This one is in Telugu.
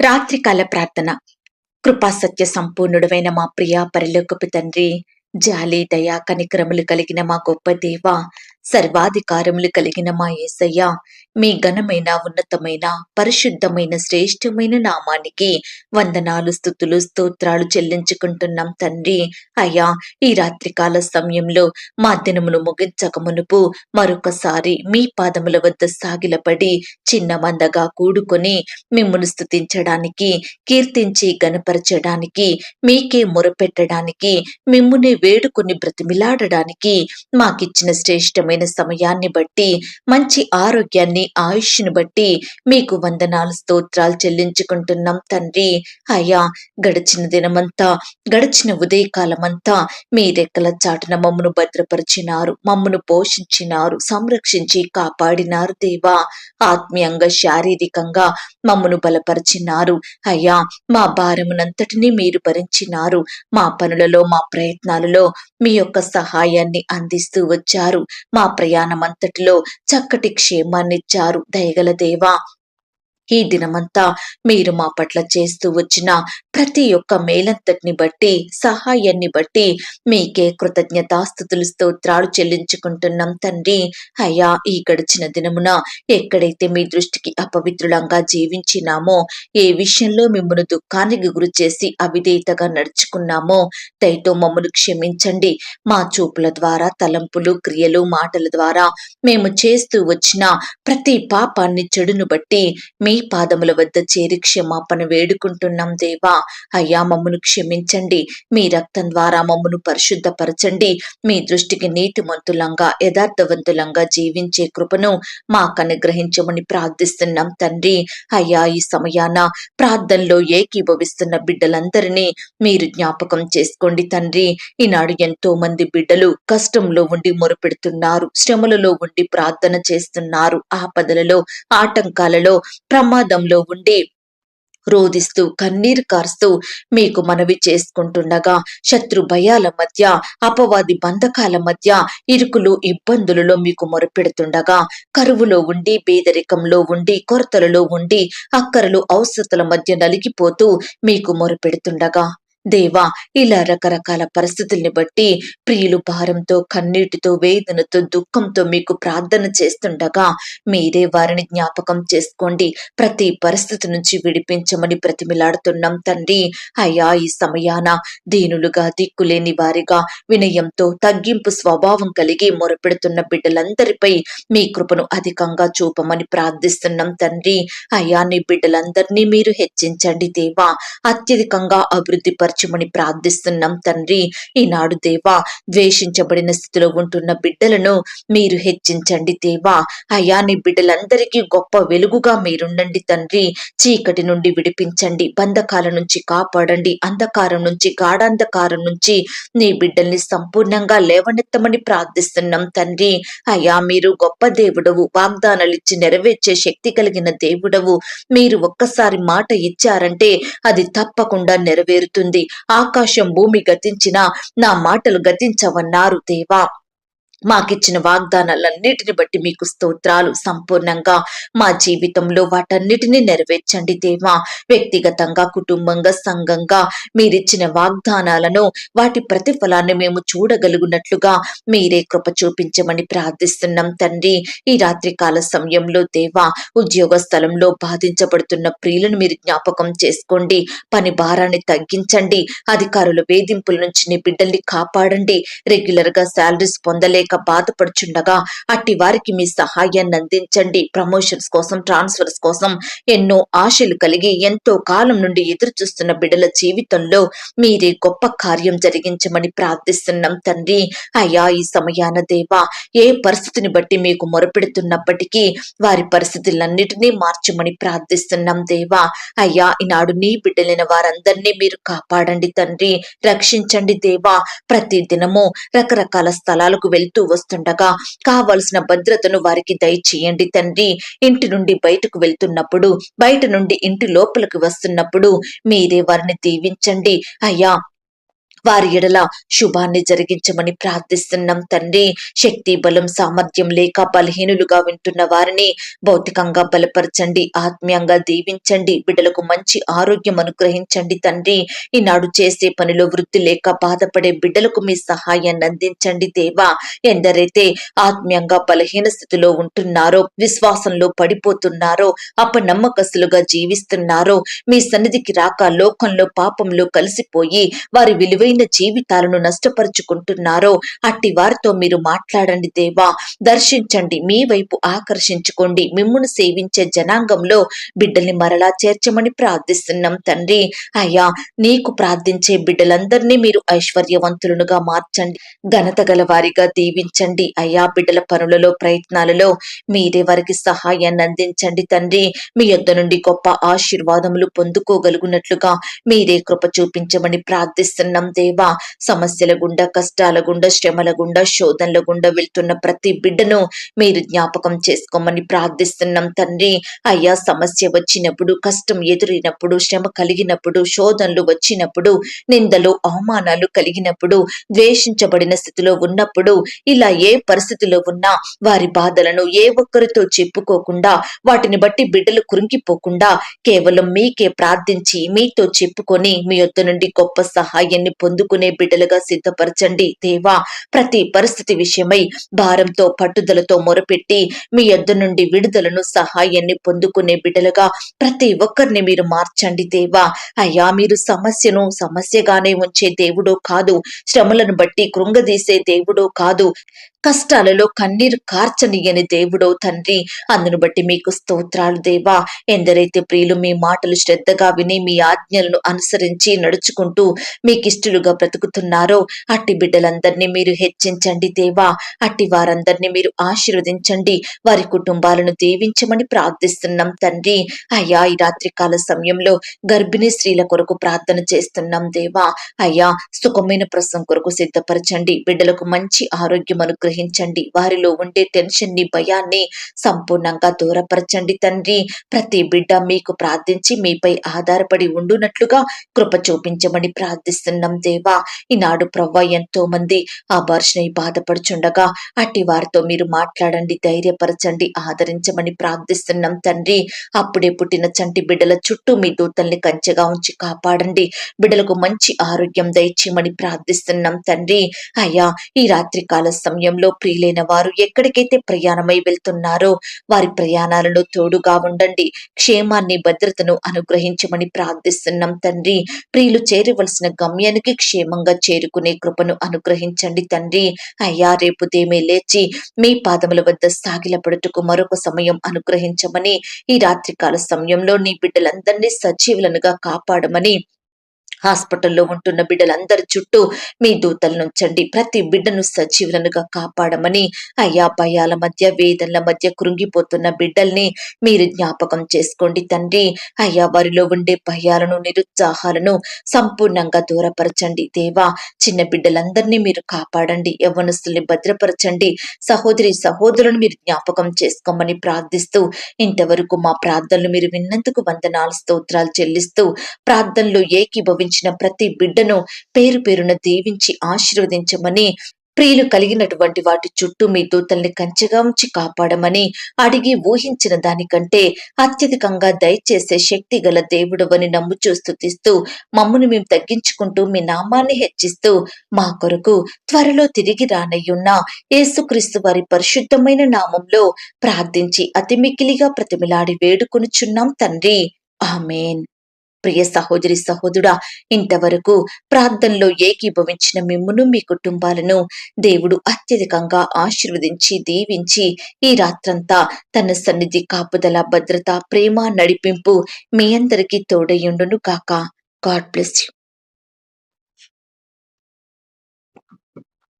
రాత్రికాల ప్రార్థన. కృపా సత్య సంపూర్ణుడైన మా ప్రియ పరిలోకపు తండ్రి జాలి దయా కనికరములు కలిగిన మా గొప్ప దేవ సర్వాధికారములు కలిగిన మా యేసయ్య మీ ఘనమైన ఉన్నతమైన పరిశుద్ధమైన శ్రేష్టమైన నామానికి వందనాలు స్థుతులు స్తోత్రాలు చెల్లించుకుంటున్నాం తండ్రి. అయ్యా ఈ రాత్రికాల సమయంలో మా దినమును ముగించక మునుపు మరొకసారి మీ పాదముల వద్ద సాగిలపడి చిన్న మందగా కూడుకొని మిమ్మల్ని స్థుతించడానికి కీర్తించి గనపరచడానికి మీకే మొరపెట్టడానికి మిమ్మునే వేడుకొని బ్రతిమిలాడడానికి మాకిచ్చిన శ్రేష్టమైన సమయాన్ని బట్టి మంచి ఆరోగ్యాన్ని ఆయుష్ను బట్టి మీకు వందనాలు స్తోత్రాలు చెల్లించుకుంటున్నాం తండ్రి. అయ్యా గడిచిన దినమంతా గడిచిన ఉదయకాలమంతా మీ రెక్కల చాటున మమ్మను భద్రపరిచినారు మమ్మను పోషించినారు సంరక్షించి కాపాడినారు దేవా. ఆత్మీయంగా శారీరకంగా మమ్మను బలపరిచినారు. అయ్యా మా భారమునంతటినీ మీరు భరించినారు. మా పనులలో మా ప్రయత్నాలలో మీ యొక్క సహాయాన్ని అందిస్తూ వచ్చారు. మా ప్రయాణం అంతటిలో చక్కటి క్షేమాన్నిచ్చారు. దయగల దేవా ఈ దినమంతా మీరు మా పట్ల చేస్తూ వచ్చిన ప్రతి ఒక్క మేలంతటిని బట్టి సహాయాన్ని బట్టి మీకే కృతజ్ఞతాస్థుతులు స్తోత్రాలు చెల్లించుకుంటున్నాం తండ్రి. అయ్యా ఈ గడిచిన దినమున ఎక్కడైతే మీ దృష్టికి అపవిత్రులంగా జీవించినామో ఏ విషయంలో మిమ్మల్ని దుఃఖానికి గురి చేసి అవిధేయతగా నడుచుకున్నామో దయతో మమ్మల్ని క్షమించండి. మా చూపుల ద్వారా తలంపులు క్రియలు మాటల ద్వారా మేము చేస్తూ వచ్చిన ప్రతి పాపాన్ని చెడును బట్టి మీ పాదముల వద్ద చేరి క్షమాపణ వేడుకుంటున్నాం దేవా. అయ్యా మమ్మను క్షమించండి. మీ రక్తం ద్వారా మమ్మను పరిశుద్ధపరచండి. మీ దృష్టికి నీతిమంతులంగా యథార్థవంతులంగా జీవించే కృపను మాకు అనుగ్రహించమని ప్రార్థిస్తున్నాం తండ్రి. అయ్యా ఈ సమయాన ప్రార్థనలో ఏకీభవిస్తున్న బిడ్డలందరినీ మీరు జ్ఞాపకం చేసుకోండి తండ్రి. ఈనాడు ఎంతో మంది బిడ్డలు కష్టంలో ఉండి మొరుపెడుతున్నారు శ్రమలలో ఉండి ప్రార్థన చేస్తున్నారు. ఆపదలలో ఆటంకాలలో ప్రమాదంలో ఉండి. రోదిస్తూ కన్నీరు కారుస్తూ మీకు మనవి చేసుకుంటుండగా శత్రు భయాల మధ్య అపవాది బంధకాల మధ్య ఇరుకులు ఇబ్బందులలో మీకు మొరపెడుతుండగా కరువులో ఉండి పేదరికంలో ఉండి కొరతలలో ఉండి అక్కరలు అవసరతల మధ్య నలిగిపోతూ మీకు మొరపెడుతుండగా. దేవా ఇలా రకరకాల పరిస్థితుల్ని బట్టి ప్రియులు భారంతో కన్నీటితో వేదనతో దుఃఖంతో మీకు ప్రార్థన చేస్తుండగా మీరే వారిని జ్ఞాపకం చేసుకోండి. ప్రతి పరిస్థితి నుంచి విడిపించమని ప్రతిమిలాడుతున్నాం తండ్రి. అయ్యా ఈ సమయాన దీనులుగా దిక్కులేని వారిగా వినయంతో తగ్గింపు స్వభావం కలిగి మొరపెడుతున్న బిడ్డలందరిపై మీ కృపను అధికంగా చూపమని ప్రార్థిస్తున్నాం తండ్రి. అయ్యా నీ బిడ్డలందరినీ మీరు హెచ్చించండి దేవా. అత్యధికంగా అభివృద్ధి మార్చమని ప్రార్థిస్తున్నాం తండ్రి. ఈనాడు దేవా ద్వేషించబడిన స్థితిలో ఉంటున్న బిడ్డలను మీరు హెచ్చించండి దేవా. అయా నీ బిడ్డలందరికీ గొప్ప వెలుగుగా మీరుండండి తండ్రి. చీకటి నుండి విడిపించండి బంధకాల నుంచి కాపాడండి అంధకారం నుంచి గాఢాంధకారం నుంచి నీ బిడ్డల్ని సంపూర్ణంగా లేవనెత్తమని ప్రార్థిస్తున్నాం తండ్రి. అయా మీరు గొప్ప దేవుడవు వాగ్దానాలు ఇచ్చి నెరవేర్చే శక్తి కలిగిన దేవుడవు. మీరు ఒక్కసారి మాట ఇచ్చారంటే అది తప్పకుండా నెరవేరుతుంది. ఆకాశం భూమి గతించినా నా మాటలు గతించవన్నారు దేవా. మాకిచ్చిన వాగ్దానాలన్నిటిని బట్టి మీకు స్తోత్రాలు సంపూర్ణంగా మా జీవితంలో వాటన్నిటిని నెరవేర్చండి దేవా. వ్యక్తిగతంగా కుటుంబంగా సంఘంగా మీరిచ్చిన వాగ్దానాలను వాటి ప్రతిఫలాన్ని మేము చూడగలుగునట్లుగా మీరే కృప చూపించమని ప్రార్థిస్తున్నాం తండ్రి. ఈ రాత్రికాల సమయంలో దేవా ఉద్యోగ స్థలంలో బాధించబడుతున్న ప్రియులను మీరు జ్ఞాపకం చేసుకోండి. పని భారాన్ని తగ్గించండి. అధికారుల వేధింపుల నుంచి నీ బిడ్డల్ని కాపాడండి. రెగ్యులర్గా శాలరీస్ పొందలేక లేక బాధపడుచుండగా అట్టి వారికి మీ సహాయాన్ని అందించండి. ప్రమోషన్స్ కోసం ట్రాన్స్ఫర్స్ కోసం ఎన్నో ఆశలు కలిగి ఎంతో కాలం నుండి ఎదురు చూస్తున్న బిడ్డల జీవితంలో మీరే గొప్ప కార్యం జరిగించమని ప్రార్థిస్తున్నాం తండ్రి. అయ్యా ఈ సమయాన దేవా ఏ పరిస్థితిని బట్టి మీకు మొరపెడుతున్నప్పటికీ వారి పరిస్థితులన్నిటినీ మార్చమని ప్రార్థిస్తున్నాం దేవా. అయ్యా ఈనాడు నీ బిడ్డలైన వారందరినీ మీరు కాపాడండి తండ్రి. రక్షించండి దేవా. ప్రతి దినము రకరకాల స్థలాలకు వెళ్తూ వెళ్తూ వస్తుండగా కావలసిన భద్రతను వారికి దయచేయండి తండ్రి. ఇంటి నుండి బయటకు వెళ్తున్నప్పుడు బయట నుండి ఇంటి లోపలికి వస్తున్నప్పుడు మీరే వారిని దీవించండి. అయ్యా వారి ఎడల శుభాన్ని జరిగించమని ప్రార్థిస్తున్నాం తండ్రి. శక్తి బలం సామర్థ్యం లేక బలహీనులుగా వింటున్న వారిని భౌతికంగా బలపరచండి ఆత్మీయంగా దీవించండి బిడ్డలకు మంచి ఆరోగ్యం అనుగ్రహించండి తండ్రి. ఈనాడు చేసే పనిలో వృత్తి లేక బాధపడే బిడ్డలకు మీ సహాయాన్ని అందించండి దేవా. ఎందరైతే ఆత్మీయంగా బలహీన స్థితిలో ఉంటున్నారో విశ్వాసంలో పడిపోతున్నారో అపనమ్మకస్తులుగా జీవిస్తున్నారో మీ సన్నిధికి రాక లోకంలో పాపంలో కలిసిపోయి వారి విలువైన జీవితాలను నష్టపరుచుకుంటున్నారో అట్టి వారితో మీరు మాట్లాడండి దేవా. దర్శించండి మీ వైపు ఆకర్షించుకోండి. మిమ్మును సేవించే జనాంగంలో బిడ్డల్ని మరలా చేర్చమని ప్రార్థిస్తున్నాం తండ్రి. అయ్యా నీకు ప్రార్థించే బిడ్డలందరినీ మీరు ఐశ్వర్యవంతులుగా మార్చండి. ఘనత గల వారిగా దీవించండి. అయ్యా బిడ్డల పనులలో ప్రయత్నాలలో మీరే వారికి సహాయాన్ని అందించండి తండ్రి. మీ యొద్ద నుండి గొప్ప ఆశీర్వాదములు పొందుకోగలుగునట్లుగా మీరే కృప చూపించమని ప్రార్థిస్తున్నాం దేవా సమస్యల గుండా కష్టాల గుండా శ్రమల గుండా శోధనల గుండా వెళ్తున్న ప్రతి బిడ్డను మీరు జ్ఞాపకం చేసుకోమని ప్రార్థిస్తున్నాం తండ్రి. అయ్యా సమస్య వచ్చినప్పుడు కష్టం ఎదురైనప్పుడు శ్రమ కలిగినప్పుడు శోధనలు వచ్చినప్పుడు నిందలు అవమానాలు కలిగినప్పుడు ద్వేషించబడిన స్థితిలో ఉన్నప్పుడు ఇలా ఏ పరిస్థితిలో ఉన్నా వారి బాధలను ఏ ఒక్కరితో చెప్పుకోకుండా వాటిని బట్టి బిడ్డలు కురింగిపోకుండా కేవలం మీకే ప్రార్థించి మీతో చెప్పుకొని మీ యొద్ద నుండి గొప్ప సహాయాన్ని పొందుకునే బిడ్డలుగా సిద్ధపరచండి. దేవా ప్రతి పరిస్థితి విషయమై భారంతో పట్టుదలతో మొరపెట్టి మీ యొద్ద నుండి విడుదలను సహాయాన్ని పొందుకునే బిడ్డలుగా ప్రతి ఒక్కరిని మీరు మార్చండి దేవా. అయ్యా మీరు సమస్యను సమస్యగానే ఉంచే దేవుడో కాదు. శ్రమలను బట్టి కృంగదీసే దేవుడో కాదు. కష్టాలలో కన్నీరు కార్చనీయని దేవుడో తండ్రి అందును బట్టి మీకు స్తోత్రాలు దేవా. ఎందరైతే ప్రియులు మీ మాటలు శ్రద్ధగా విని మీ ఆజ్ఞలను అనుసరించి నడుచుకుంటూ మీకిష్టలుగా బ్రతుకుతున్నారో అట్టి బిడ్డలందరినీ మీరు హెచ్చించండి దేవా. అట్టి వారందరినీ మీరు ఆశీర్వదించండి. వారి కుటుంబాలను దీవించమని ప్రార్థిస్తున్నాం తండ్రి. అయ్యా ఈ రాత్రికాల సమయంలో గర్భిణీ స్త్రీల కొరకు ప్రార్థన చేస్తున్నాం దేవా. అయ్యా సుఖమైన ప్రసం కొరకు సిద్ధపరచండి. బిడ్డలకు మంచి ఆరోగ్యం అనుగ్రహించండి. వారిలో ఉండే టెన్షన్ని భయాన్ని సంపూర్ణంగా దూరపరచండి తండ్రి. ప్రతి బిడ్డ మీకు ప్రార్థించి మీపై ఆధారపడి ఉండునట్లుగా కృప చూపించమని ప్రార్థిస్తున్నాం దేవా. ఈనాడు ప్రవ్వ ఎంతో మంది ఆ భాషని బాధపడుచుండగా అట్టి వారితో మీరు మాట్లాడండి ధైర్యపరచండి ఆదరించమని ప్రార్థిస్తున్నాం తండ్రి. అప్పుడే పుట్టిన చంటి బిడ్డల చుట్టూ మీ దూతల్ని కంచెగా ఉంచి కాపాడండి. బిడ్డలకు మంచి ఆరోగ్యం దయచేయమని ప్రార్థిస్తున్నాం తండ్రి. అయ్యా ఈ రాత్రి కాల సమయంలో ప్రియులైన వారు ఎక్కడికైతే ప్రయాణమై వెళ్తున్నారో వారి ప్రయాణాలలో తోడుగా ఉండండి. క్షేమాన్ని భద్రతను అనుగ్రహించమని ప్రార్థిస్తున్నాం తండ్రి. ప్రియులు చేరవలసిన గమ్యానికి క్షేమంగా చేరుకునే కృపను అనుగ్రహించండి తండ్రి. అయ్యా రేపు దేమే లేచి మీ పాదముల వద్ద సాగిలపడుటకు మరొక సమయం అనుగ్రహించమని ఈ రాత్రికాల సమయంలో నీ బిడ్డలందరినీ సజీవులనుగా కాపాడమని హాస్పిటల్లో ఉంటున్న బిడ్డలందరి చుట్టూ మీ దూతలనుంచండి ప్రతి బిడ్డను సజీవులనుగా కాపాడమని అయ్యా భయాల మధ్య వేదనల మధ్య కృంగిపోతున్న బిడ్డల్ని మీరు జ్ఞాపకం చేసుకోండి తండ్రి. అయ్యా వారిలో ఉండే భయాలను నిరుత్సాహాలను సంపూర్ణంగా దూరపరచండి. దేవా చిన్న బిడ్డలందరినీ మీరు కాపాడండి. యవ్వనస్తుల్ని భద్రపరచండి. సహోదరి సహోదరులను మీరు జ్ఞాపకం చేసుకోమని ప్రార్థిస్తూ ఇంతవరకు మా ప్రార్థనలు మీరు విన్నందుకు వందనాలు స్తోత్రాలు చెల్లిస్తూ ప్రార్థనలు ప్రార్థనలో ఏకీభవించిన ప్రతి బిడ్డను పేరు పేరున దీవించి ఆశీర్వదించమని ప్రియులు కలిగినటువంటి వాటి చుట్టూ మీ దూతల్ని కంచెగా ఉంచి కాపాడమని అడిగి ఊహించిన దానికంటే అత్యధికంగా దయచేసే శక్తి గల దేవుడవని నమ్ముచూ స్థుతిస్తూ మమ్మను మేము తగ్గించుకుంటూ మీ నామాన్ని హెచ్చిస్తూ మా కొరకు త్వరలో తిరిగి రానయ్యున్న యేసుక్రీస్తు వారి పరిశుద్ధమైన నామంలో ప్రార్థించి అతి మిక్కిలిగా ప్రతిమిలాడి వేడుకొనుచున్నాం తండ్రి. ఆమెన్. ప్రియ సహోదరి సహోదరుడా ఇంతవరకు ప్రార్థనలో ఏకీభవించిన మిమ్మును మీ కుటుంబాలను దేవుడు అత్యధికంగా ఆశీర్వదించి దీవించి ఈ రాత్రంతా తన సన్నిధి కాపుదల భద్రత ప్రేమ నడిపింపు మీ అందరికీ తోడయుండును కాక గాడ్ బ్లెస్ యూ.